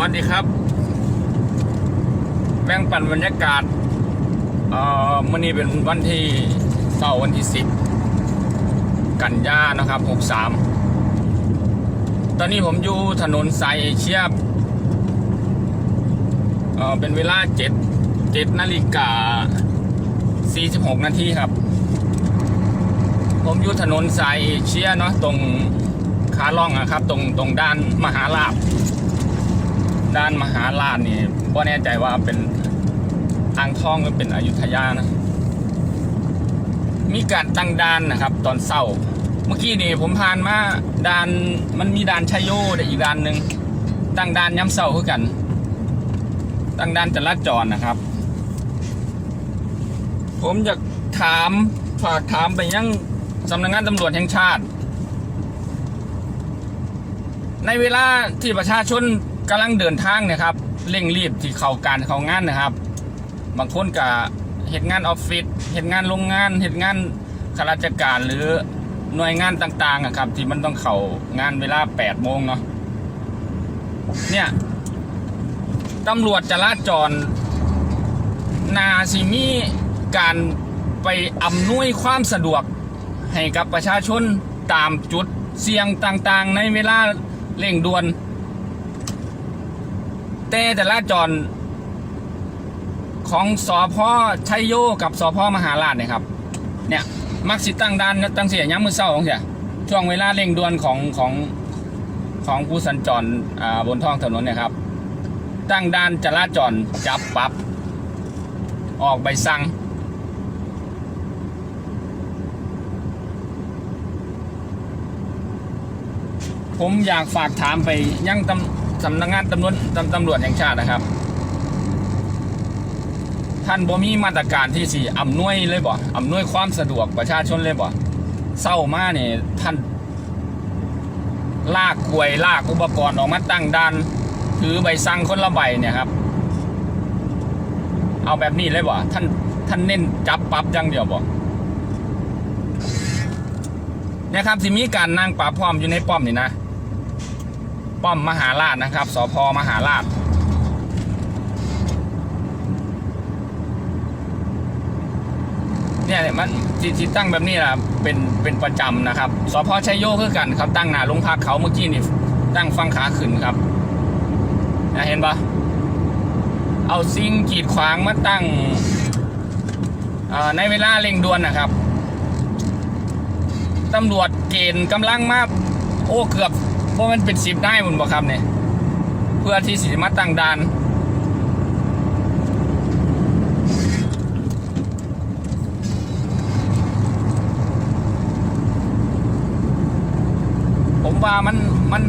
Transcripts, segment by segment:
วัสดีครับ แบ่งปันบรรยากาศเอ่อมื่อนี้เป็นวันที่เสาร์วันที่สิบกันยานะครับหกสามตอนนี้ผมอยู่ถนนสายเอเชียเอ่อเป็นเวลาเจ็ดเจ็ดนาฬิกาสี่สิบหกนาทีครับ ผมอยู่ถนนสายเอเชียเนาะตรงขาล่องอะครับ ตรงตรงด้านมหาลาภ ด้านมหาลาชนี่ก็แน่ใจว่าเป็นอ่างทองหรือเป็นอยุธยานะ มีการตั้งด่านนะครับ ตอนเศร้า เมื่อกี้นี่ผมผ่านมาด่านมันมีด่านชัยโยแต่อีกด่านหนึ่งตั้งด่านย้ำเศร้าคือกัน ตั้งด่านจราจรนะครับ ผมอยากถามฝากถามไปยังสำนักงานตำรวจแห่งชาติ ในเวลาที่ประชาชน กำลังเดินทางนะครับเร่งรีบที่เข้าการเข้างานนะครับ บางคนก็เหตุงานออฟฟิศเหตุงานโรงงานเหตุงานข้าราชการหรือหน่วยงานต่างๆอะครับ ที่มันต้องเข้างานเวลา8โมงเนาะเนี่ยตำรวจจราจร นาซิมีการไปอำนวยความสะดวกให้กับประชาชนตามจุดเสี่ยงต่างๆ ในเวลาเร่งด่วน แต่จราจรของสอพอชัยโยกับสอพอมหาราชเนี่ยครับ เนี่ยมักสิตั้งด่านตั้งเสียย้ำมือเศร้าของเสียช่วงเวลาเร่งด่วนของของของผู้สัญจรบนท้องถนนเนี่ยครับ ตั้งด่านจราจรจับปับ ออกใบสั่ง ผมอยากฝากถามไปยังตำ สำนักงานตำรวจตำรวจแห่งชาตินะครับ ท่านบ่มีมาตรการที่สี่อำนวยเลยบ่อำนวยความสะดวกประชาชนเลยบ่เศร้ามาเนี่ยท่าน ลากกลวยลากอุปกรณ์ออกมาตั้งด่านถือใบสั่งคนละใบเนี่ยครับ เอาแบบนี้เลยบ่ท่านท่านเน้นจับปรับอย่างเดียวบ่เนี่ยครับที่มีการนั่งปราบพร้อมอยู่ในป้อมนี่นะ ป้อมมหาราชนะครับสพมหาราชเนี่ยมันที่ที่ตั้งแบบนี้ล่ะเป็นเป็นประจำนะครับสพชัยโยคือกันครับตั้งหน้าโรงพักเขาเมื่อกี้นี่ตั้งฟังขาขึ้นครับนะเห็นปะเอาซิงกีดขวางมาตั้งในเวลาเร่งด่วนนะครับตำรวจเกณฑ์กำลังมาโอ้เกือบ ราะมันเป็นสิบได้หมดบ่ครับเนี่ยเพื่อที่สิมาตั้งด่านผมว่ามันมัน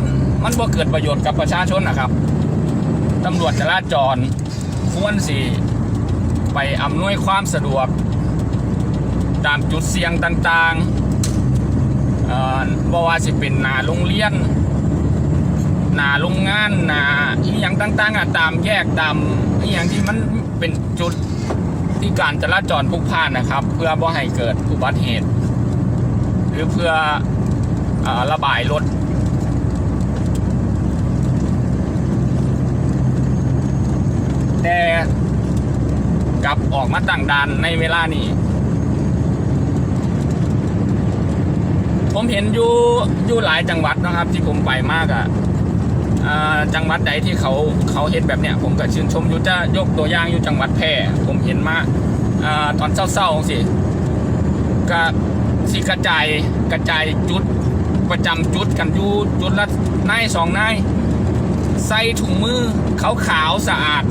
มันบ่เกิดประโยชน์กับประชาชนนะครับตำรวจจราจรควรสิไปอำนวยความสะดวก ตามจุดเสี่ยงต่างๆเอ่อบ่ว่าสิเป็นหนาโรงเรียน หนาโรงงานหนาอีหยังต่างๆอะตามแยกตามอีหยังที่มันเป็นจุดที่การจราจรพลุกพล่านนะครับ เพื่อบ่ให้เกิดอุบัติเหตุ หรือเพื่ออระบายรถแต่กลับออกมาตั้งด่านในเวลานี้ ผมเห็นอยู่อยู่หลายจังหวัดนะครับ ที่ผมไปมากอะ่ะ จังหวัดใดที่เขาเขาเห็นแบบเนี้ยผมก็ชื่นชมยู่จะยกตัวอย่างอยู่จังหวัดแพร่ผมเห็นมาอตอนเศร้าๆสิก็สิกระจายกระจายจุดประจำจุดกันอยู่จุดละนายสองนายใส่ถุงมือขาวขาวๆสะอาด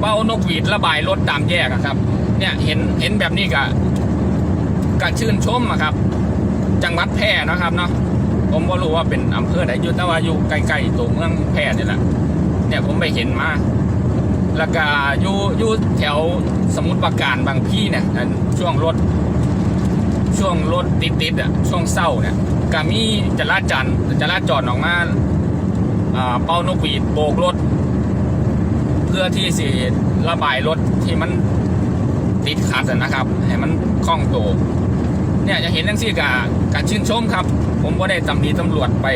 เป้านกหวีดระบายรถตามแยกครับ เนี่ยเห็นเห็นแบบนี้ก็ก็ชื่นชมอะครับ จังหวัดแพร่นะครับเนาะ ผมก็รู้ว่าเป็นอำเภอไหนอยู่แต่ว่าอยู่ใกล้ๆตัวเมืองแพร่นี่แหละเนี่ยผมไปเห็นมาแล้วก็อยู่อยู่แถวสมุทรปราการบางพี่เนี่ยช่วงรถ ช่วงรถติดๆอะช่วงเศร้าเนี่ยก็มีจราจรจราจรออกมาอ่าเป่านกหวีดโบกรถ เพื่อที่สิระบายรถที่มันติดขัดนะครับ ให้มันคล่องตัว เนี่ยจะเห็นทั้งสี่กับการชื่นชมครับ ผมก็ได้ตำหนิตำรวจไป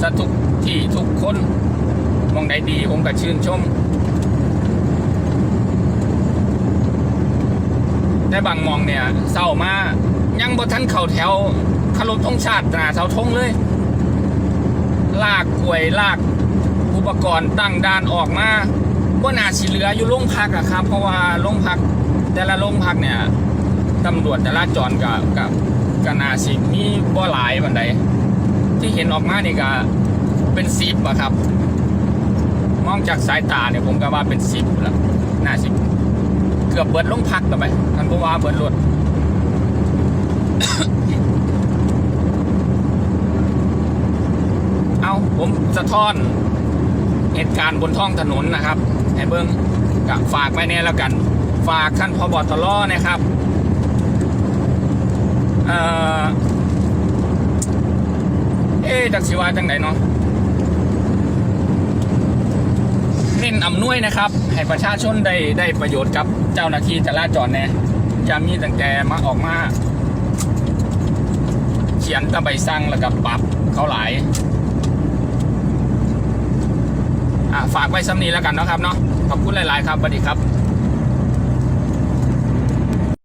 สทุกที่ทุกคนมองใดดีผมก็ชื่นชม แต่บางมองเนี่ยเศร้ามายังบ่ทันเข่าแถวคารมธงชาติหนาเสาธงเลย ลากกลวยลากอุปกรณ์ตั้งด่านออกมาว่านาสิเหลืออยู่โรงพักอะครับ เพราะว่าโรงพักแต่ละโรงพักเนี่ยำรวจจราจรกับกับกนาสิมีบ่หลายบันไดที่เห็นออกมานี่ก็เป็นสิบอะครับ มองจากสายตาเนี่ยผมก็ว่าเป็นสิบแล้วน่าสิเกือบเบิดโรงพักแล้วไปท่านผู้ว่าเบิดรถเอาผมสะท้อนเหตุการณ์บนท้องถนนนะครับให้เบิ้งกับฝากไว้เนี่ยแล้วกัน ฝากท่านพบตรนะครับ เอ่อเอ๊ะจักสิวาจังไหนเนาะเน้นอำนวยนะครับ ให้ประชาชนได้ได้ประโยชน์กับเจ้าหน้าที่จราจรแน่จะมีตั้งแต่มาออกมา เขียนตะใบสั่งแล้วก็ปรับเขาหลายอะฝากไว้ซ้ำนี้แล้วกันเนาะครับเนาะขอบคุณหลาย ๆ ครับสวัสดีครับ